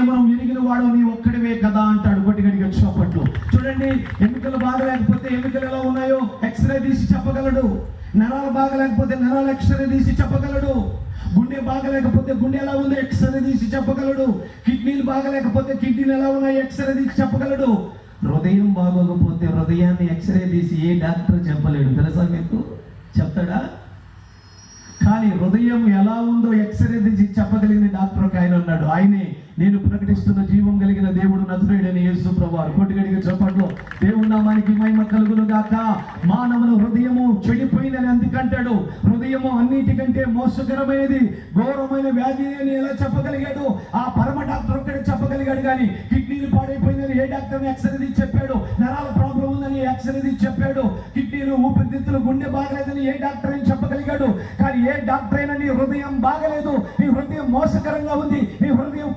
మనం ఎరిగిన వాడు నీ ఒక్కడివే కదా అంటాడు కొట్టిగడిగా చప్పట్లు చూడండి ఎన్నికలు బాగలేకపోతే ఎముకలు ఎలా ఉన్నాయో ఎక్స్రే తీసి చెప్పగలడు. నరాలు బాగలేకపోతే నరాలు ఎక్స్రే తీసి చెప్పగలడు. గుండె బాగలేకపోతే గుండె ఎలా ఉందో ఎక్స్రే తీసి చెప్పగలడు. కిడ్నీలు బాగలేకపోతే కిడ్నీలు ఎలా ఉన్నాయో ఎక్స్రే తీసి చెప్పగలడు. హృదయం బాగోకపోతే హృదయాన్ని ఎక్స్రే తీసి ఏ డాక్టర్ చెప్పలేడు. తెలుసా మీకు? చెప్తాడా? కానీ హృదయం ఎలా ఉందో ఎక్స్రే తీసి చెప్పగలిగిన డాక్టర్ ఒక ఆయన ఉన్నాడు. ఆయనే నేను ప్రకటిస్తున్న జీవం కలిగిన దేవుడు నజరేడని యేసు ప్రభువారు కొట్టుగడిగా చెప్పట్లో దేవుడు నామానికి మహిమ కలుగును గాక మానవుల హృదయము చెడిపోయిందని అందుకంటాడు హృదయము అన్నిటికంటే మోసకరమైనది ఘోరమైన వ్యాధి అని ఎలా చెప్పగలిగాడు? ఆ పరమ డాక్టర్ ఒక్కడే చెప్పగలిగాడు కానీ కిడ్నీలు పాడైపోయిందని ఏ డాక్టర్ ఎక్స్రే తీసి చెప్పాడు? నరాల ప్రాబ్లం ఉందని ఎక్స్రే తీసి చెప్పాడు. కిడ్నీలు ఊపిరితిత్తులు గుండె బాగలేదని ఏ డాక్టర్ అని చెప్పగలిగాడు. కానీ ఏ డాక్టర్ అయినా నీ హృదయం బాగలేదు నీ హృదయం మోసకరంగా ఉంది నీ హృదయం